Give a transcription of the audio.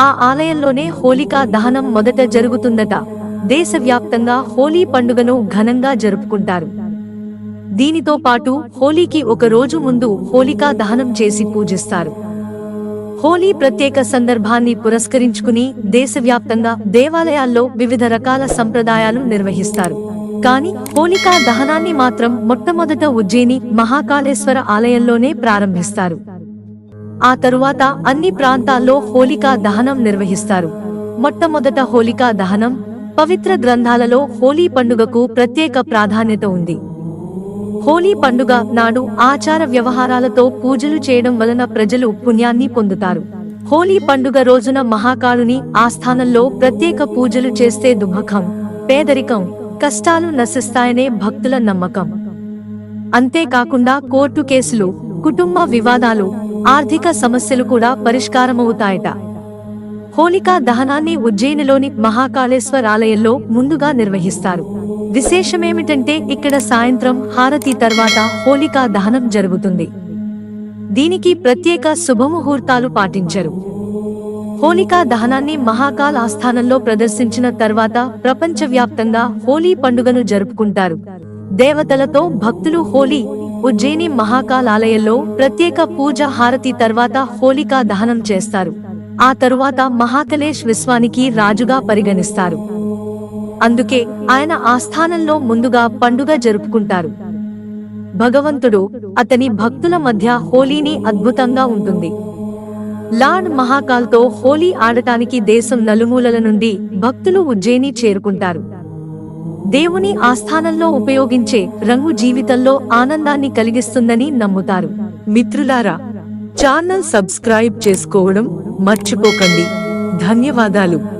ఆ ఆలయంలోనే హోలికా దహనం మొదట జరుగుతుందట. దేశవ్యాప్తంగా హోలీ పండుగను ఘనంగా జరుపుకుంటారు. దీనితో పాటు హోలీకి ఒక రోజు ముందు హోలికా దహనం చేసి పూజిస్తారు. హోలీ ప్రత్యేక సందర్భాన్ని పురస్కరించుకుని దేశవ్యాప్తంగా దేవాలయాల్లో వివిధ రకాల సంప్రదాయాలు నిర్వహిస్తారు. కానీ హోలికా దహనాన్ని మాత్రం మొట్టమొదట ఉజ్జయిని మహాకాళేశ్వర ఆలయంలోనే ప్రారంభిస్తారు. ఆ తరువాత అన్ని ప్రాంతాల్లో హోలికా దహనం నిర్వహిస్తారు. మొట్టమొదట హోలికా దహనం పవిత్ర గ్రంథాలలో హోలీ పండుగకు ప్రత్యేక ప్రాధాన్యత ఉంది. హోలీ పండుగ నాడు ఆచార వ్యవహారాలతో పూజలు చేయడం వలన ప్రజలు పుణ్యాన్ని పొందుతారు. హోలీ పండుగ రోజున మహాకాళుని ఆస్థానంలో ప్రత్యేక పూజలు చేస్తే దుఃఖం పేదరికం కష్టాలు నశిస్తాయనే భక్తుల నమ్మకం. అంతేకాకుండా కోర్టు కేసులు కుటుంబ వివాదాలు ఆర్థిక సమస్యలు కూడా పరిష్కారమవుతాయట. హోలికా దహనాన్ని ఉజ్జయినిలోని మహాకాళేశ్వర ఆలయంలో ముందుగా నిర్వహిస్తారు. విశేషమేమిటంటే ఇక్కడ సాయంత్రం హారతి తర్వాత హోలికా దహనం జరుగుతుంది. దీనికి ప్రత్యేక శుభముహూర్తాలు పాటించరు. హోలికా దహనాన్ని మహాకాల్ ఆస్థానంలో ప్రదర్శించిన తర్వాత ప్రపంచవ్యాప్తంగా హోలీ పండుగను జరుపుకుంటారు. దేవతలతో భక్తులు హోలీ ఉజ్జయిని మహాకాల్ ఆలయంలో ప్రత్యేక పూజ హారతి తర్వాత హోలికా దహనం చేస్తారు. ఆ తరువాత మహాకలేష్ విశ్వానికి రాజుగా పరిగణిస్తారు. అందుకే ఆయన ఆస్థానంలో ముందుగా పండుగ జరుపుకుంటారు. భగవంతుడు అతని భక్తుల మధ్య హోలీని అద్భుతంగా ఉంటుంది. లార్డ్ మహాకాల్తో హోలీ ఆడటానికి దేశం నలుమూలల నుండి భక్తులు ఉజ్జయిని చేరుకుంటారు. దేవుని ఆస్థానంలో ఉపయోగించే రంగు జీవితంలో ఆనందాన్ని కలిగిస్తుందని నమ్ముతారు. మిత్రులారా ఛానల్ సబ్స్క్రైబ్ చేసుకోవడం మర్చిపోకండి. ధన్యవాదాలు.